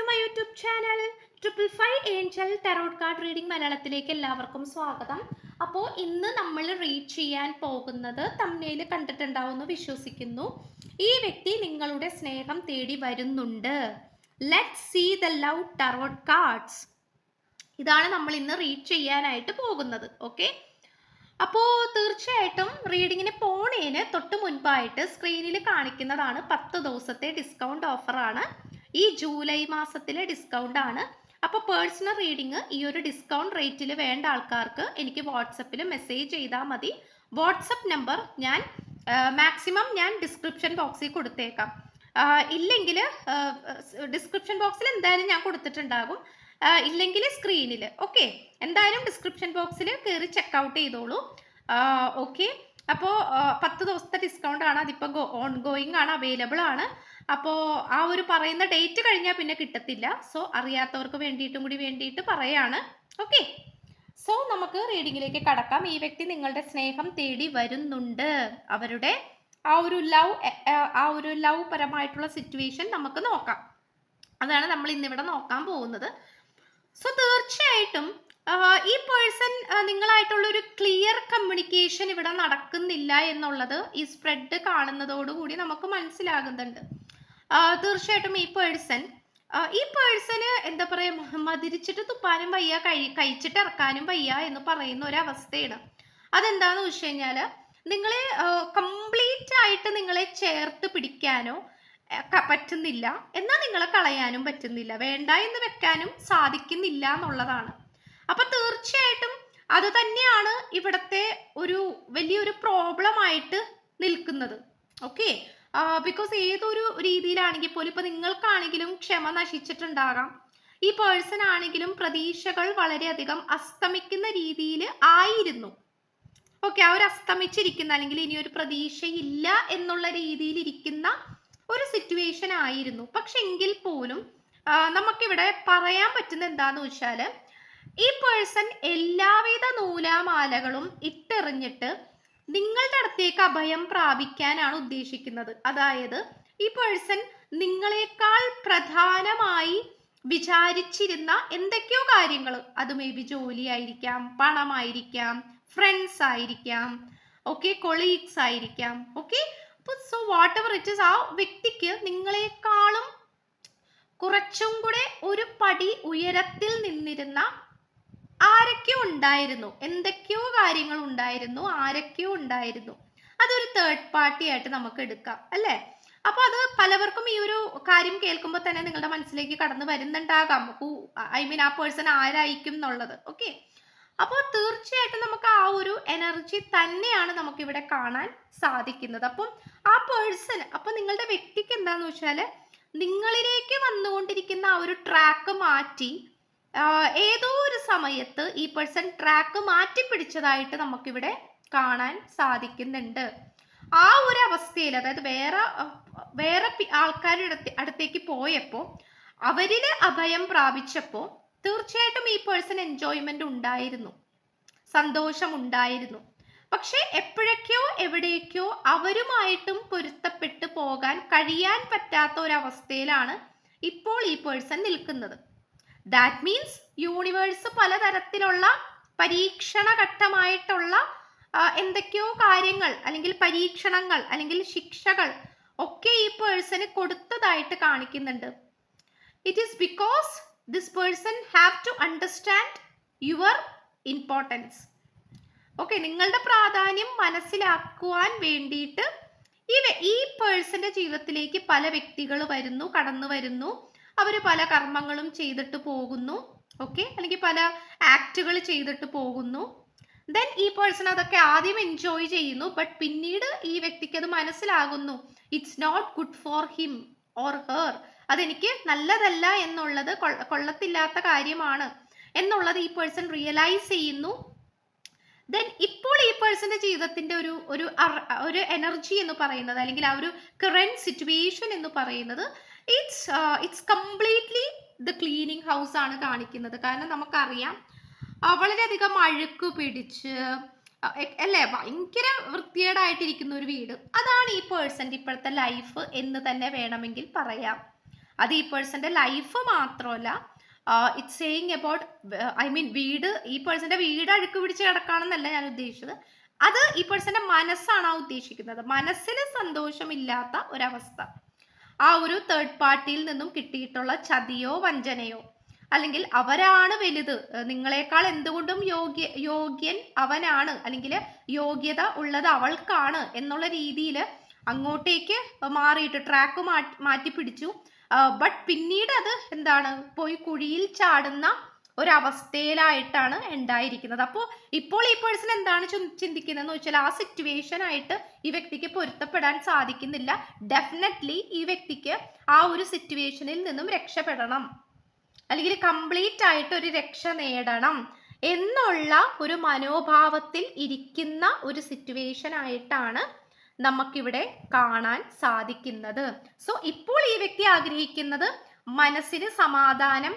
To my YouTube channel triple five angel tarot card reading മലയാളത്തിലേക്ക് എല്ലാവർക്കും സ്വാഗതം. അപ്പോൾ ഇന്ന് നമ്മൾ റീഡ് ചെയ്യാൻ പോകുന്നത് തമ്മയിൽ കണ്ടിട്ടുണ്ടാവുമെന്ന് വിശ്വസിക്കുന്നു. ഈ വ്യക്തി നിങ്ങളുടെ സ്നേഹം തേടി വരുന്നുണ്ട്. Let see the love tarot cards ഇതാണ് നമ്മൾ ഇന്ന് റീഡ് ചെയ്യാനായിട്ട് പോകുന്നത്. ഓക്കെ അപ്പോൾ തീർച്ചയായിട്ടും റീഡിങ്ങിന് പോണേന് തൊട്ട് മുൻപായിട്ട് സ്ക്രീനിൽ കാണിക്കുന്നതാണ് പത്ത് ദിവസത്തെ ഡിസ്കൗണ്ട് ഓഫറാണ് ഈ ജൂലൈ മാസത്തിലെ ഡിസ്കൗണ്ട് ആണ്. അപ്പോൾ പേഴ്സണൽ റീഡിങ് ഈ ഒരു ഡിസ്കൗണ്ട് റേറ്റിൽ വേണ്ട ആൾക്കാർക്ക് എനിക്ക് വാട്സപ്പിൽ മെസ്സേജ് ചെയ്താൽ മതി. വാട്സപ്പ് നമ്പർ ഞാൻ മാക്സിമം ഞാൻ ഡിസ്ക്രിപ്ഷൻ ബോക്സിൽ കൊടുത്തേക്കാം. ഇല്ലെങ്കിൽ ഡിസ്ക്രിപ്ഷൻ ബോക്സിൽ എന്തായാലും ഞാൻ കൊടുത്തിട്ടുണ്ടാകും. ഇല്ലെങ്കിൽ സ്ക്രീനിൽ ഓക്കെ എന്തായാലും ഡിസ്ക്രിപ്ഷൻ ബോക്സിൽ കയറി ചെക്കൗട്ട് ചെയ്തോളൂ. ഓക്കെ അപ്പോൾ പത്ത് ദിവസത്തെ ഡിസ്കൗണ്ട് ആണ്. അതിപ്പോൾ ഓൺ ഗോയിങ് ആണ് അവൈലബിൾ ആണ്. അപ്പോൾ ആ ഒരു പറയുന്ന ഡേറ്റ് കഴിഞ്ഞാൽ പിന്നെ കിട്ടത്തില്ല. സോ അറിയാത്തവർക്ക് വേണ്ടിയിട്ടും കൂടി വേണ്ടിയിട്ട് പറയാണ്. ഓക്കെ സോ നമുക്ക് റീഡിങ്ങിലേക്ക് കടക്കാം. ഈ വ്യക്തി നിങ്ങളുടെ സ്നേഹം തേടി വരുന്നുണ്ട്. അവരുടെ ആ ഒരു ലവ് ആ ഒരു ലവ് പരമായിട്ടുള്ള സിറ്റുവേഷൻ നമുക്ക് നോക്കാം. അതാണ് നമ്മൾ ഇന്നിവിടെ നോക്കാൻ പോകുന്നത്. സോ തീർച്ചയായിട്ടും ഈ പേഴ്സൺ നിങ്ങളായിട്ടുള്ള ഒരു ക്ലിയർ കമ്മ്യൂണിക്കേഷൻ ഇവിടെ നടക്കുന്നില്ല എന്നുള്ളത് ഈ സ്പ്രെഡ് കാണുന്നതോടുകൂടി നമുക്ക് മനസ്സിലാകുന്നുണ്ട്. തീർച്ചയായിട്ടും ഈ പേഴ്സൺ ഈ പേഴ്സണ് എന്താ പറയുക മതിരിച്ചിട്ട് തുപ്പാനും വയ്യ കഴി കഴിച്ചിട്ട് ഇറക്കാനും വയ്യ എന്ന് പറയുന്ന ഒരു അവസ്ഥയാണ് അതെന്താന്ന് വെച്ച് കഴിഞ്ഞാൽ നിങ്ങളെ കംപ്ലീറ്റ് ആയിട്ട് നിങ്ങളെ ചേർത്ത് പിടിക്കാനോ പറ്റുന്നില്ല. എന്നാൽ നിങ്ങളെ കളയാനും പറ്റുന്നില്ല. വേണ്ട എന്ന് വെക്കാനും സാധിക്കുന്നില്ല എന്നുള്ളതാണ്. അപ്പൊ തീർച്ചയായിട്ടും അത് തന്നെയാണ് ഇവിടത്തെ ഒരു വലിയൊരു പ്രോബ്ലം ആയിട്ട് നിൽക്കുന്നത്. ഓക്കെ ബിക്കോസ് ഏതൊരു രീതിയിലാണെങ്കിൽ പോലും ഇപ്പൊ നിങ്ങൾക്കാണെങ്കിലും ക്ഷമ നശിച്ചിട്ടുണ്ടാകാം. ഈ പേഴ്സൺ ആണെങ്കിലും പ്രതീക്ഷകൾ വളരെയധികം അസ്തമിക്കുന്ന രീതിയിൽ ആയിരുന്നു. ഓക്കെ അവർ അസ്തമിച്ചിരിക്കുന്ന അല്ലെങ്കിൽ ഇനി ഒരു പ്രതീക്ഷയില്ല എന്നുള്ള രീതിയിൽ ഇരിക്കുന്ന ഒരു സിറ്റുവേഷൻ ആയിരുന്നു. പക്ഷെ എങ്കിൽ പോലും നമുക്കിവിടെ പറയാൻ പറ്റുന്ന എന്താന്ന് വെച്ചാൽ ഈ പേഴ്സൺ എല്ലാവിധ നൂലാമാലകളും ഇട്ടെറിഞ്ഞിട്ട് നിങ്ങളുടെ അടുത്തേക്ക് അഭയം പ്രാപിക്കാനാണ് ഉദ്ദേശിക്കുന്നത്. അതായത് ഈ പേഴ്സൺ നിങ്ങളെക്കാൾ പ്രധാനമായി വിചാരിച്ചിരുന്ന എന്തൊക്കെയോ കാര്യങ്ങൾ. അത് മേ ബി ജോലിയായിരിക്കാം പണമായിരിക്കാം ഫ്രണ്ട്സ് ആയിരിക്കാം ഓക്കെ കൊളീഗ്സ് ആയിരിക്കാം okay so whatever it is ആ വ്യക്തിക്ക് നിങ്ങളെക്കാളും കുറച്ചും കൂടെ ഒരു പടി ഉയരത്തിൽ നിന്നിരുന്ന ആരൊക്കെയോ ഉണ്ടായിരുന്നു. എന്തൊക്കെയോ കാര്യങ്ങൾ ഉണ്ടായിരുന്നു. ആരൊക്കെയോ ഉണ്ടായിരുന്നു. അതൊരു തേർഡ് പാർട്ടി ആയിട്ട് നമുക്ക് എടുക്കാം അല്ലേ? അപ്പൊ അത് പലവർക്കും ഈ ഒരു കാര്യം കേൾക്കുമ്പോൾ തന്നെ നിങ്ങളുടെ മനസ്സിലേക്ക് കടന്നു വരുന്നുണ്ടാകാം. ഐ മീൻ ആ പേഴ്സൺ ആരായിരിക്കും എന്നുള്ളത്. ഓക്കെ അപ്പോൾ തീർച്ചയായിട്ടും നമുക്ക് ആ ഒരു എനർജി തന്നെയാണ് നമുക്ക് ഇവിടെ കാണാൻ സാധിക്കുന്നത്. അപ്പം ആ പേഴ്സൺ അപ്പം നിങ്ങളുടെ വ്യക്തിക്ക് എന്താന്ന് വെച്ചാൽ നിങ്ങളിലേക്ക് വന്നുകൊണ്ടിരിക്കുന്ന ആ ഒരു ട്രാക്ക് മാറ്റി ഏതോ ഒരു സമയത്ത് ഈ പേഴ്സൺ ട്രാക്ക് മാറ്റി പിടിച്ചതായിട്ട് നമുക്കിവിടെ കാണാൻ സാധിക്കുന്നുണ്ട്. ആ ഒരു അവസ്ഥയിൽ അതായത് വേറെ വേറെ ആൾക്കാരുടെ അടുത്തേക്ക് പോയപ്പോൾ അവരിൽ അഭയം പ്രാപിച്ചപ്പോൾ തീർച്ചയായിട്ടും ഈ പേഴ്സൺ എൻജോയ്മെന്റ് ഉണ്ടായിരുന്നു. സന്തോഷം ഉണ്ടായിരുന്നു പക്ഷെ എപ്പോഴൊക്കെയോ എവിടേക്കോ അവരുമായിട്ടും പൊരുത്തപ്പെട്ടു പോകാൻ കഴിയാൻ പറ്റാത്ത ഒരവസ്ഥയിലാണ് ഇപ്പോൾ ഈ പേഴ്സൺ നിൽക്കുന്നത്. ദാറ്റ് മീൻസ് യൂണിവേഴ്സ് പലതരത്തിലുള്ള പരീക്ഷണ ഘട്ടമായിട്ടുള്ള എന്തൊക്കെയോ കാര്യങ്ങൾ അല്ലെങ്കിൽ പരീക്ഷണങ്ങൾ അല്ലെങ്കിൽ ശിക്ഷകൾ ഒക്കെ ഈ പേഴ്സന് കൊടുത്തതായിട്ട് കാണിക്കുന്നുണ്ട്. It is because this person have to understand your importance okay നിങ്ങളുടെ പ്രാധാന്യം മനസ്സിലാക്കുവാൻ വേണ്ടിയിട്ട് ഈ ഈ പേഴ്സന്റെ ജീവിതത്തിലേക്ക് പല വ്യക്തികൾ വരുന്നു കടന്നു വരുന്നു. അവർ പല കർമ്മങ്ങളും ചെയ്തിട്ട് പോകുന്നു. ഓക്കെ അല്ലെങ്കിൽ പല ആക്റ്റുകൾ ചെയ്തിട്ട് പോകുന്നു. ദെൻ ഈ പേഴ്സൺ അതൊക്കെ ആദ്യം എൻജോയ് ചെയ്യുന്നു. ബട്ട് പിന്നീട് ഈ വ്യക്തിക്ക് അത് മനസ്സിലാകുന്നു. It's not good for him or her അതെനിക്ക് നല്ലതല്ല എന്നുള്ളത് കൊള്ളത്തില്ലാത്ത കാര്യമാണ്. എന്നുള്ളത് ഈ പേഴ്സൺ റിയലൈസ് ചെയ്യുന്നു. ദെൻ ഇപ്പോൾ ഈ പേഴ്സന്റെ ജീവിതത്തിന്റെ ഒരു ഒരു ഒരു എനർജി എന്ന് പറയുന്നത് അല്ലെങ്കിൽ ആ ഒരു കറന്റ് സിറ്റുവേഷൻ എന്ന് പറയുന്നത് it's it's completely the cleaning house ആണ് കാണിക്കുന്നത്. കാരണം നമുക്കറിയാം വളരെയധികം അഴുക്ക് പിടിച്ച് അല്ലേ? ഭയങ്കര വൃത്തികേടായിട്ടിരിക്കുന്ന ഒരു വീട്. അതാണ് ഈ പേഴ്സന്റെ ഇപ്പോഴത്തെ ലൈഫ് എന്ന് തന്നെ വേണമെങ്കിൽ പറയാം. അത് ഈ പേഴ്സന്റെ ലൈഫ് മാത്രമല്ല it's saying about I mean വീട് ഈ പേഴ്സന്റെ വീട് അഴുക്ക് പിടിച്ച് കിടക്കാണെന്നല്ല ഞാൻ ഉദ്ദേശിച്ചത്. അത് ഈ പേഴ്സന്റെ മനസ്സാണ് ആ ഉദ്ദേശിക്കുന്നത്. മനസ്സിന് സന്തോഷമില്ലാത്ത ഒരവസ്ഥ. ആ ഒരു തേർഡ് പാർട്ടിയിൽ നിന്നും കിട്ടിയിട്ടുള്ള ചതിയോ വഞ്ചനയോ? അല്ലെങ്കിൽ അവരാണ് വലുത്. നിങ്ങളെക്കാൾ എന്തുകൊണ്ടും യോഗ്യ യോഗ്യൻ അവനാണ്. അല്ലെങ്കിൽ യോഗ്യത ഉള്ളത് അവൾക്കാണ് എന്നുള്ള രീതിയിൽ അങ്ങോട്ടേക്ക് മാറിയിട്ട് ട്രാക്ക് മാറ്റി മാറ്റി പിടിച്ചു ബട്ട് പിന്നീട് അത് എന്താണ്? പോയി കുഴിയിൽ ചാടുന്ന ഒരവസ്ഥയിലായിട്ടാണ് ഉണ്ടായിരിക്കുന്നത്. അപ്പോൾ ഇപ്പോൾ ഈ പേഴ്സൺ എന്താണ് ചിന്തിക്കുന്നതെന്ന് വെച്ചാൽ ആ സിറ്റുവേഷൻ ആയിട്ട് ഈ വ്യക്തിക്ക് പൊരുത്തപ്പെടാൻ സാധിക്കുന്നില്ല. ഡെഫിനറ്റ്ലി ഈ വ്യക്തിക്ക് ആ ഒരു സിറ്റുവേഷനിൽ നിന്നും രക്ഷപ്പെടണം. അല്ലെങ്കിൽ കംപ്ലീറ്റ് ആയിട്ട് ഒരു രക്ഷ നേടണം എന്നുള്ള ഒരു മനോഭാവത്തിൽ ഇരിക്കുന്ന ഒരു സിറ്റുവേഷൻ ആയിട്ടാണ് നമുക്കിവിടെ കാണാൻ സാധിക്കുന്നത്. സോ ഇപ്പോൾ ഈ വ്യക്തി ആഗ്രഹിക്കുന്നത് മനസ്സിന് സമാധാനം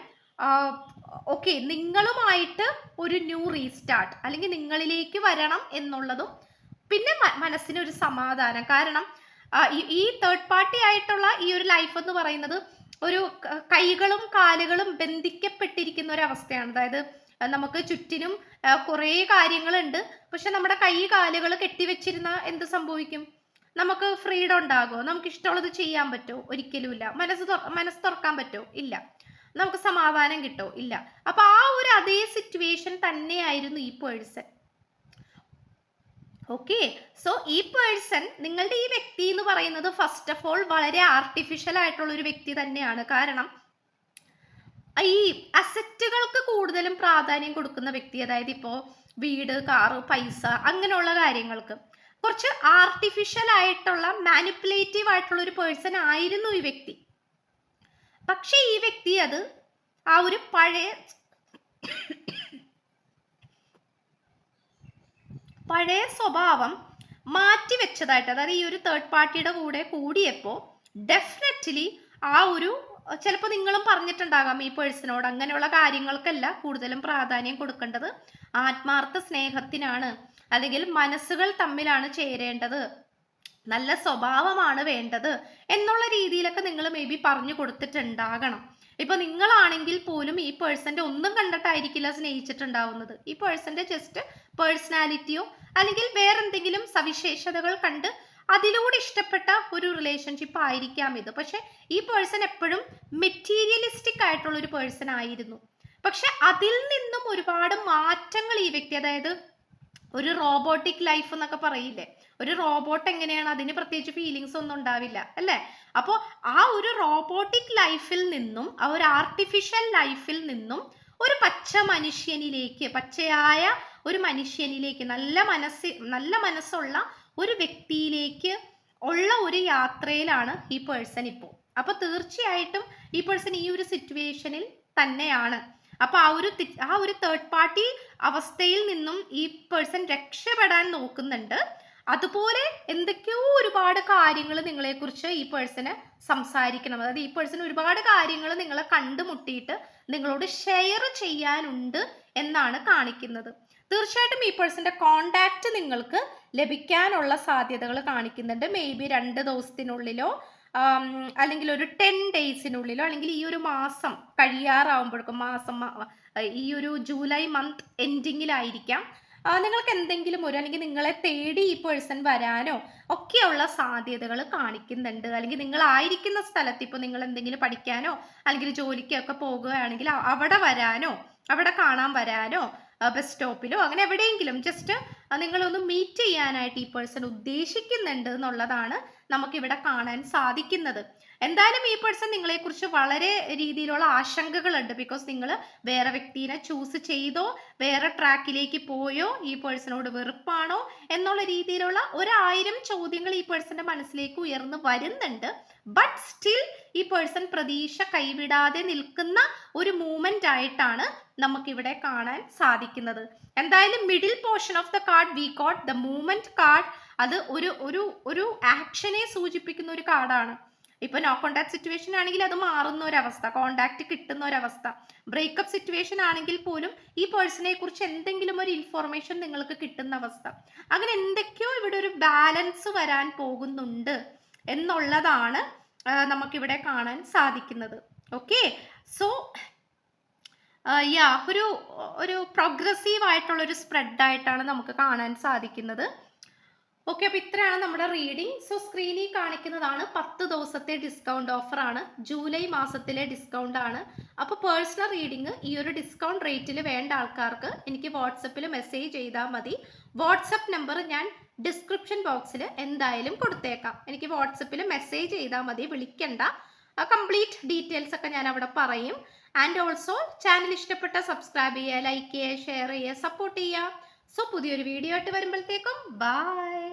ഓക്കെ നിങ്ങളുമായിട്ട് ഒരു ന്യൂ റീസ്റ്റാർട്ട് അല്ലെങ്കിൽ നിങ്ങളിലേക്ക് വരണം എന്നുള്ളതും പിന്നെ മനസ്സിന് ഒരു സമാധാനം. കാരണം ഈ- ഈ തേർഡ് പാർട്ടി ആയിട്ടുള്ള ഈ ഒരു ലൈഫ് എന്ന് പറയുന്നത് ഒരു കൈകളും കാലുകളും ബന്ധിക്കപ്പെട്ടിരിക്കുന്ന ഒരു അവസ്ഥയാണ് അതായത് നമുക്ക് ചുറ്റിനും കുറേ കാര്യങ്ങളുണ്ട്. പക്ഷെ നമ്മുടെ കൈ കാലുകൾ കെട്ടിവെച്ചിരുന്ന എന്ത് സംഭവിക്കും? നമുക്ക് ഫ്രീഡം ഉണ്ടാകുമോ? നമുക്ക് ഇഷ്ടമുള്ളത് ചെയ്യാൻ പറ്റുമോ? ഒരിക്കലുമില്ല. മനസ്സ് മനസ്സ് തുറക്കാൻ പറ്റുമോ? ഇല്ല. നമുക്ക് സമാധാനം കിട്ടോ? ഇല്ല. അപ്പൊ ആ ഒരു അതേ സിറ്റുവേഷൻ തന്നെയായിരുന്നു ഈ പേഴ്സൺ ഓക്കെ സോ ഈ പേഴ്സൺ നിങ്ങളുടെ ഈ വ്യക്തി എന്ന് പറയുന്നത് ഫസ്റ്റ് ഓഫ് ഓൾ വളരെ ആർട്ടിഫിഷ്യൽ ആയിട്ടുള്ള ഒരു വ്യക്തി തന്നെയാണ്. കാരണം ഈ അസറ്റുകൾക്ക് കൂടുതലും പ്രാധാന്യം കൊടുക്കുന്ന വ്യക്തി അതായത് ഇപ്പോൾ വീട് കാറ് പൈസ അങ്ങനെയുള്ള കാര്യങ്ങൾക്ക് കുറച്ച് ആർട്ടിഫിഷ്യൽ ആയിട്ടുള്ള മാനിപ്പുലേറ്റീവ് ആയിട്ടുള്ള ഒരു പേഴ്സൺ ആയിരുന്നു ഈ വ്യക്തി. പക്ഷേ ഈ വ്യക്തി അത് ആ ഒരു പഴയ പഴയ സ്വഭാവം മാറ്റി വെച്ചതായിട്ട് അതായത് ഈ ഒരു തേർഡ് പാർട്ടിയുടെ കൂടെ കൂടിയപ്പോൾ ഡെഫിനറ്റ്ലി ആ ഒരു ചിലപ്പോൾ നിങ്ങളും പറഞ്ഞിട്ടുണ്ടാകാം ഈ പേഴ്സണോട് അങ്ങനെയുള്ള കാര്യങ്ങൾക്കല്ല കൂടുതലും പ്രാധാന്യം കൊടുക്കേണ്ടത് ആത്മാർത്ഥ സ്നേഹത്തിനാണ് അല്ലെങ്കിൽ മനസ്സുകൾ തമ്മിലാണ് ചേരേണ്ടത്. നല്ല സ്വഭാവമാണ് വേണ്ടത് എന്നുള്ള രീതിയിലൊക്കെ നിങ്ങൾ മേ ബി പറഞ്ഞു കൊടുത്തിട്ടുണ്ടാകണം. ഇപ്പൊ നിങ്ങളാണെങ്കിൽ പോലും ഈ പേഴ്സന്റെ ഒന്നും കണ്ടിട്ടായിരിക്കില്ല സ്നേഹിച്ചിട്ടുണ്ടാവുന്നത്. ഈ പേഴ്സന്റെ ജസ്റ്റ് പേഴ്സണാലിറ്റിയോ അല്ലെങ്കിൽ വേറെന്തെങ്കിലും സവിശേഷതകൾ കണ്ട് അതിലൂടെ ഇഷ്ടപ്പെട്ട ഒരു റിലേഷൻഷിപ്പ് ആയിരിക്കാം ഇത്. പക്ഷെ ഈ പേഴ്സൺ എപ്പോഴും മെറ്റീരിയലിസ്റ്റിക് ആയിട്ടുള്ള ഒരു പേഴ്സൺ ആയിരുന്നു. പക്ഷെ അതിൽ നിന്നും ഒരുപാട് മാറ്റങ്ങൾ ഈ വ്യക്തി അതായത് ഒരു റോബോട്ടിക് ലൈഫ് എന്നൊക്കെ പറയില്ലേ? ഒരു റോബോട്ട് എങ്ങനെയാണ് അതിന് പ്രത്യേകിച്ച് ഫീലിങ്സ് ഒന്നും ഉണ്ടാവില്ല അല്ലേ? അപ്പോൾ ആ ഒരു റോബോട്ടിക് ലൈഫിൽ നിന്നും ആ ഒരു ആർട്ടിഫിഷ്യൽ ലൈഫിൽ നിന്നും ഒരു പച്ച മനുഷ്യനിലേക്ക് പച്ചയായ ഒരു മനുഷ്യനിലേക്ക് നല്ല മനസ്സ് നല്ല മനസ്സുള്ള ഒരു വ്യക്തിയിലേക്ക് ഉള്ള ഒരു യാത്രയിലാണ് ഈ പേഴ്സൺ ഇപ്പോൾ. അപ്പോൾ തീർച്ചയായിട്ടും ഈ പേഴ്സൺ ഈ ഒരു സിറ്റുവേഷനിൽ തന്നെയാണ്. അപ്പൊ ആ ഒരു ആ ഒരു തേർഡ് പാർട്ടി അവസ്ഥയിൽ നിന്നും ഈ പേഴ്സൺ രക്ഷപ്പെടാൻ നോക്കുന്നുണ്ട്. അതുപോലെ എന്തൊക്കെയോ ഒരുപാട് കാര്യങ്ങൾ നിങ്ങളെക്കുറിച്ച് ഈ പേഴ്സണ് സംസാരിക്കണം. അതായത് ഈ പേഴ്സൺ ഒരുപാട് കാര്യങ്ങൾ നിങ്ങളെ കണ്ടുമുട്ടിയിട്ട് നിങ്ങളോട് ഷെയർ ചെയ്യാനുണ്ട് എന്നാണ് കാണിക്കുന്നത്. തീർച്ചയായിട്ടും ഈ പേഴ്സന്റെ കോണ്ടാക്ട് നിങ്ങൾക്ക് ലഭിക്കാനുള്ള സാധ്യതകൾ കാണിക്കുന്നുണ്ട്. മേ ബി രണ്ട് ദിവസത്തിനുള്ളിലോ അല്ലെങ്കിൽ ഒരു ടെൻ ഡേയ്സിനുള്ളിലോ അല്ലെങ്കിൽ ഈ ഒരു മാസം കഴിയാറാവുമ്പോഴേക്കും മാസം ഈ ഒരു ജൂലൈ മന്ത് എൻഡിങ്ങിലായിരിക്കാം നിങ്ങൾക്ക് എന്തെങ്കിലും ഒരു അല്ലെങ്കിൽ നിങ്ങളെ തേടി ഈ പേഴ്സൺ വരാനോ ഒക്കെയുള്ള സാധ്യതകൾ കാണിക്കുന്നുണ്ട്. അല്ലെങ്കിൽ നിങ്ങൾ ആയിരിക്കുന്ന സ്ഥലത്ത് ഇപ്പോൾ നിങ്ങൾ എന്തെങ്കിലും പഠിക്കാനോ അല്ലെങ്കിൽ ജോലിക്കൊക്കെ പോകുകയാണെങ്കിൽ അവിടെ വരാനോ അവിടെ കാണാൻ വരാനോ ബസ് സ്റ്റോപ്പിലോ അങ്ങനെ എവിടെയെങ്കിലും ജസ്റ്റ് നിങ്ങളൊന്ന് മീറ്റ് ചെയ്യാനായിട്ട് ഈ പേഴ്സൺ ഉദ്ദേശിക്കുന്നുണ്ട് എന്നുള്ളതാണ് നമുക്കിവിടെ കാണാൻ സാധിക്കുന്നത്. എന്തായാലും ഈ പേഴ്സൺ നിങ്ങളെക്കുറിച്ച് വളരെ രീതിയിലുള്ള ആശങ്കകളുണ്ട്. ബിക്കോസ് നിങ്ങൾ വേറെ വ്യക്തിനെ ചൂസ് ചെയ്തോ വേറെ ട്രാക്കിലേക്ക് പോയോ ഈ പേഴ്സണോട് വെറുപ്പാണോ എന്നുള്ള രീതിയിലുള്ള ഒരായിരം ചോദ്യങ്ങൾ ഈ പേഴ്സന്റെ മനസ്സിലേക്ക് ഉയർന്നു വരുന്നുണ്ട്. ബട്ട് സ്റ്റിൽ ഈ പേഴ്സൺ പ്രതീക്ഷ കൈവിടാതെ നിൽക്കുന്ന ഒരു മൂമെന്റ് ആയിട്ടാണ് നമുക്കിവിടെ കാണാൻ സാധിക്കുന്നത്. എന്തായാലും middle portion of the card we got the moment card അത് ഒരു ഒരു ഒരു ആക്ഷനെ സൂചിപ്പിക്കുന്ന ഒരു കാർഡാണ് ഇപ്പൊ നോ കോണ്ടാക്ട് സിറ്റുവേഷൻ ആണെങ്കിൽ അത് മാറുന്ന ഒരവസ്ഥ കോണ്ടാക്ട് കിട്ടുന്ന ഒരവസ്ഥ ബ്രേക്കപ്പ് സിറ്റുവേഷൻ ആണെങ്കിൽ പോലും ഈ പേഴ്സണെ കുറിച്ച് എന്തെങ്കിലും ഒരു ഇൻഫോർമേഷൻ നിങ്ങൾക്ക് കിട്ടുന്ന അവസ്ഥ അങ്ങനെ എന്തൊക്കെയോ ഇവിടെ ഒരു ബാലൻസ് വരാൻ പോകുന്നുണ്ട് എന്നുള്ളതാണ് നമുക്കിവിടെ കാണാൻ സാധിക്കുന്നത്. ഓക്കെ സോ യാ ഒരു ഒരു പ്രോഗ്രസീവ് ആയിട്ടുള്ള ഒരു സ്പ്രെഡ് ആയിട്ടാണ് നമുക്ക് കാണാൻ സാധിക്കുന്നത്. ഓക്കെ അപ്പോൾ ഇത്രയാണ് നമ്മുടെ റീഡിംഗ് സോ സ്ക്രീനിൽ കാണിക്കുന്നതാണ് പത്ത് ദിവസത്തെ ഡിസ്കൗണ്ട് ഓഫർ ആണ്. ജൂലൈ മാസത്തിലെ ഡിസ്കൗണ്ട് ആണ്. അപ്പോൾ പേഴ്സണൽ റീഡിംഗ് ഈ ഒരു ഡിസ്കൗണ്ട് റേറ്റിൽ വേണ്ട ആൾക്കാർക്ക് എനിക്ക് വാട്സപ്പിൽ മെസ്സേജ് ചെയ്താൽ മതി. വാട്സപ്പ് നമ്പർ ഞാൻ ഡിസ്ക്രിപ്ഷൻ ബോക്സിൽ എന്തായാലും കൊടുത്തേക്കാം. എനിക്ക് വാട്സപ്പിൽ മെസ്സേജ് ചെയ്താൽ മതി വിളിക്കണ്ട. കംപ്ലീറ്റ് ഡീറ്റെയിൽസ് ഒക്കെ ഞാൻ അവിടെ പറയും. ആൻഡ് ഓൾസോ ചാനൽ ഇഷ്ടപ്പെട്ട സബ്സ്ക്രൈബ് ചെയ്യുക ലൈക്ക് ചെയ്യുക ഷെയർ ചെയ്യുക സപ്പോർട്ട് ചെയ്യുക. സോ പുതിയൊരു വീഡിയോ ആയിട്ട് വരുമ്പോഴത്തേക്കും ബൈ